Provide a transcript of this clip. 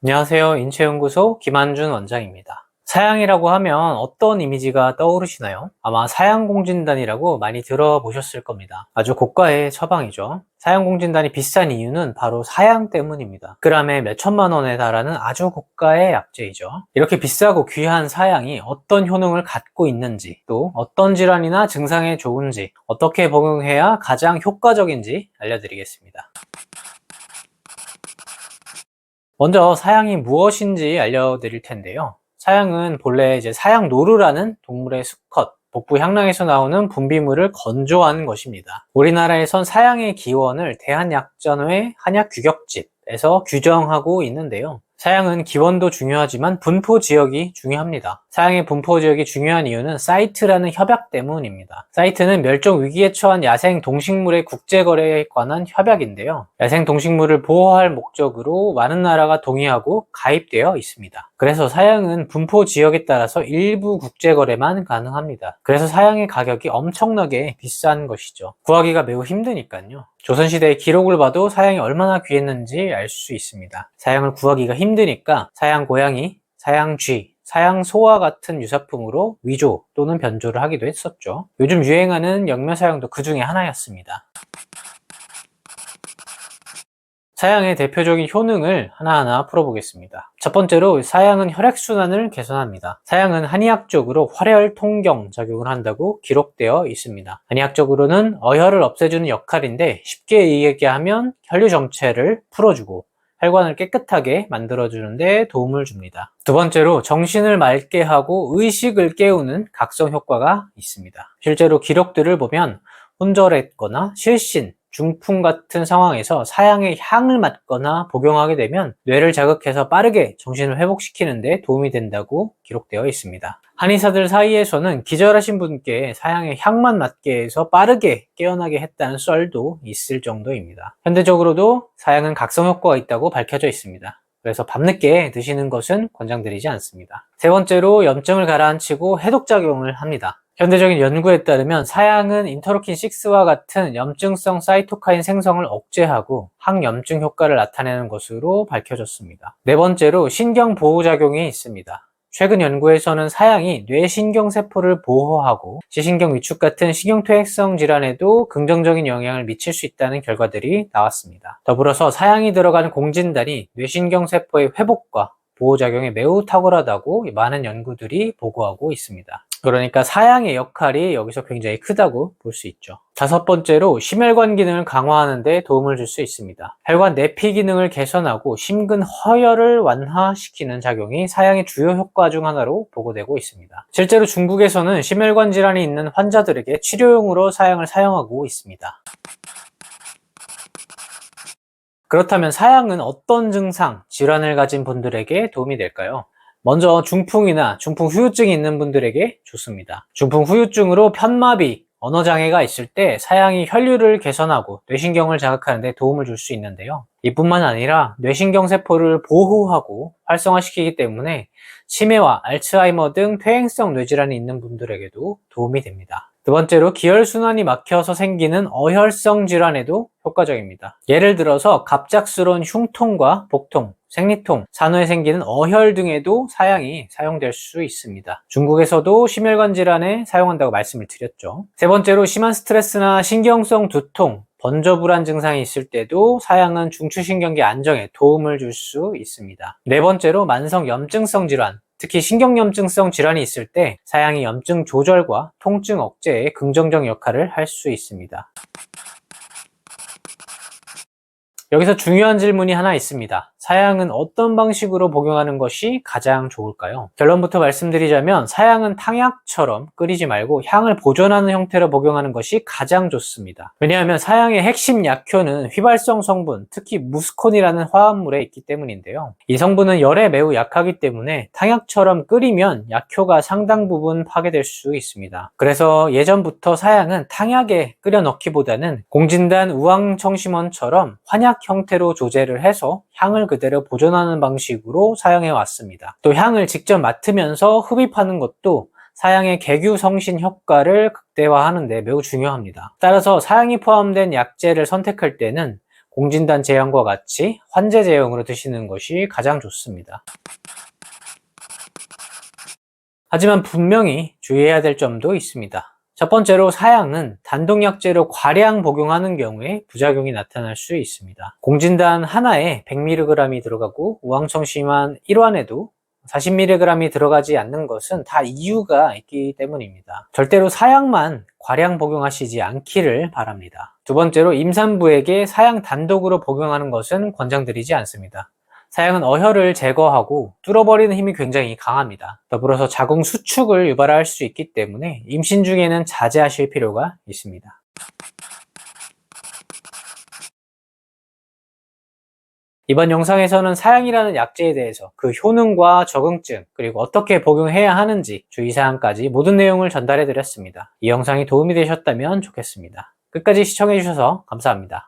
안녕하세요. 인체연구소 김한준 원장입니다. 사양이라고 하면 어떤 이미지가 떠오르시나요? 아마 사양공진단이라고 많이 들어보셨을 겁니다. 아주 고가의 처방이죠. 사양공진단이 비싼 이유는 바로 사양 때문입니다. 그람에 몇천만 원에 달하는 아주 고가의 약재이죠. 이렇게 비싸고 귀한 사양이 어떤 효능을 갖고 있는지, 또 어떤 질환이나 증상에 좋은지, 어떻게 복용해야 가장 효과적인지 알려드리겠습니다. 먼저 사양이 무엇인지 알려드릴 텐데요. 사양은 본래 이제 사양 노루라는 동물의 수컷, 복부 향랑에서 나오는 분비물을 건조한 것입니다. 우리나라에선 사양의 기원을 대한약전회 한약규격집에서 규정하고 있는데요. 사양은 기원도 중요하지만 분포 지역이 중요합니다. 사양의 분포 지역이 중요한 이유는 사이트라는 협약 때문입니다. 사이트는 멸종 위기에 처한 야생 동식물의 국제 거래에 관한 협약인데요. 야생 동식물을 보호할 목적으로 많은 나라가 동의하고 가입되어 있습니다. 그래서 사양은 분포 지역에 따라서 일부 국제 거래만 가능합니다. 그래서 사양의 가격이 엄청나게 비싼 것이죠. 구하기가 매우 힘드니까요. 조선시대의 기록을 봐도 사양이 얼마나 귀했는지 알 수 있습니다. 사양을 구하기가 힘드니까 사양 고양이, 사양 쥐, 사양 소와 같은 유사품으로 위조 또는 변조를 하기도 했었죠. 요즘 유행하는 영묘 사양도 그 중에 하나였습니다. 사양의 대표적인 효능을 하나하나 풀어보겠습니다. 첫 번째로 사양은 혈액순환을 개선합니다. 사양은 한의학적으로 활혈 통경 작용을 한다고 기록되어 있습니다. 한의학적으로는 어혈을 없애주는 역할인데 쉽게 얘기하면 혈류 정체를 풀어주고 혈관을 깨끗하게 만들어주는데 도움을 줍니다. 두 번째로 정신을 맑게 하고 의식을 깨우는 각성 효과가 있습니다. 실제로 기록들을 보면 혼절했거나 실신, 중풍 같은 상황에서 사양의 향을 맡거나 복용하게 되면 뇌를 자극해서 빠르게 정신을 회복시키는데 도움이 된다고 기록되어 있습니다. 한의사들 사이에서는 기절하신 분께 사양의 향만 맡게 해서 빠르게 깨어나게 했다는 썰도 있을 정도입니다. 현대적으로도 사양은 각성 효과가 있다고 밝혀져 있습니다. 그래서 밤늦게 드시는 것은 권장드리지 않습니다. 세 번째로 염증을 가라앉히고 해독작용을 합니다. 현대적인 연구에 따르면 사양은 인터로킨 6와 같은 염증성 사이토카인 생성을 억제하고 항염증 효과를 나타내는 것으로 밝혀졌습니다. 네 번째로 신경 보호 작용이 있습니다. 최근 연구에서는 사양이 뇌신경세포를 보호하고 시신경 위축 같은 신경퇴행성 질환에도 긍정적인 영향을 미칠 수 있다는 결과들이 나왔습니다. 더불어서 사양이 들어가는 공진단이 뇌신경세포의 회복과 보호작용이 매우 탁월하다고 많은 연구들이 보고하고 있습니다. 그러니까 사양의 역할이 여기서 굉장히 크다고 볼 수 있죠. 다섯 번째로 심혈관 기능을 강화하는 데 도움을 줄 수 있습니다. 혈관 내피 기능을 개선하고 심근 허혈을 완화시키는 작용이 사양의 주요 효과 중 하나로 보고되고 있습니다. 실제로 중국에서는 심혈관 질환이 있는 환자들에게 치료용으로 사양을 사용하고 있습니다. 그렇다면 사양은 어떤 증상, 질환을 가진 분들에게 도움이 될까요? 먼저 중풍이나 중풍 후유증이 있는 분들에게 좋습니다. 중풍 후유증으로 편마비, 언어장애가 있을 때 사양이 혈류를 개선하고 뇌신경을 자극하는 데 도움을 줄 수 있는데요. 이뿐만 아니라 뇌신경 세포를 보호하고 활성화시키기 때문에 치매와 알츠하이머 등 퇴행성 뇌질환이 있는 분들에게도 도움이 됩니다. 두 번째로 기혈순환이 막혀서 생기는 어혈성 질환에도 효과적입니다. 예를 들어서 갑작스러운 흉통과 복통, 생리통, 산후에 생기는 어혈 등에도 사양이 사용될 수 있습니다. 중국에서도 심혈관 질환에 사용한다고 말씀을 드렸죠. 세 번째로 심한 스트레스나 신경성 두통, 번저불안 증상이 있을 때도 사양은 중추신경계 안정에 도움을 줄 수 있습니다. 네 번째로 만성 염증성 질환, 특히 신경염증성 질환이 있을 때 사양이 염증 조절과 통증 억제에 긍정적 역할을 할 수 있습니다. 여기서 중요한 질문이 하나 있습니다. 사양은 어떤 방식으로 복용하는 것이 가장 좋을까요? 결론부터 말씀드리자면 사양은 탕약처럼 끓이지 말고 향을 보존하는 형태로 복용하는 것이 가장 좋습니다. 왜냐하면 사양의 핵심 약효는 휘발성 성분, 특히 무스콘이라는 화합물에 있기 때문인데요. 이 성분은 열에 매우 약하기 때문에 탕약처럼 끓이면 약효가 상당 부분 파괴될 수 있습니다. 그래서 예전부터 사양은 탕약에 끓여 넣기보다는 공진단 우황청심원처럼 환약 형태로 조제를 해서 향을 그대로 보존하는 방식으로 사용해 왔습니다. 또 향을 직접 맡으면서 흡입하는 것도 사양의 개규 성신 효과를 극대화하는 데 매우 중요합니다. 따라서 사양이 포함된 약재를 선택할 때는 공진단 제형과 같이 환제 제형으로 드시는 것이 가장 좋습니다. 하지만 분명히 주의해야 될 점도 있습니다. 첫 번째로 사양은 단독약제로 과량 복용하는 경우에 부작용이 나타날 수 있습니다. 공진단 하나에 100mg이 들어가고 우황청 심한 1환에도 40mg이 들어가지 않는 것은 다 이유가 있기 때문입니다. 절대로 사양만 과량 복용하시지 않기를 바랍니다. 두 번째로 임산부에게 사양 단독으로 복용하는 것은 권장드리지 않습니다. 사양은 어혈을 제거하고 뚫어버리는 힘이 굉장히 강합니다. 더불어서 자궁 수축을 유발할 수 있기 때문에 임신 중에는 자제하실 필요가 있습니다. 이번 영상에서는 사양이라는 약제에 대해서 그 효능과 적응증, 그리고 어떻게 복용해야 하는지 주의사항까지 모든 내용을 전달해 드렸습니다. 이 영상이 도움이 되셨다면 좋겠습니다. 끝까지 시청해 주셔서 감사합니다.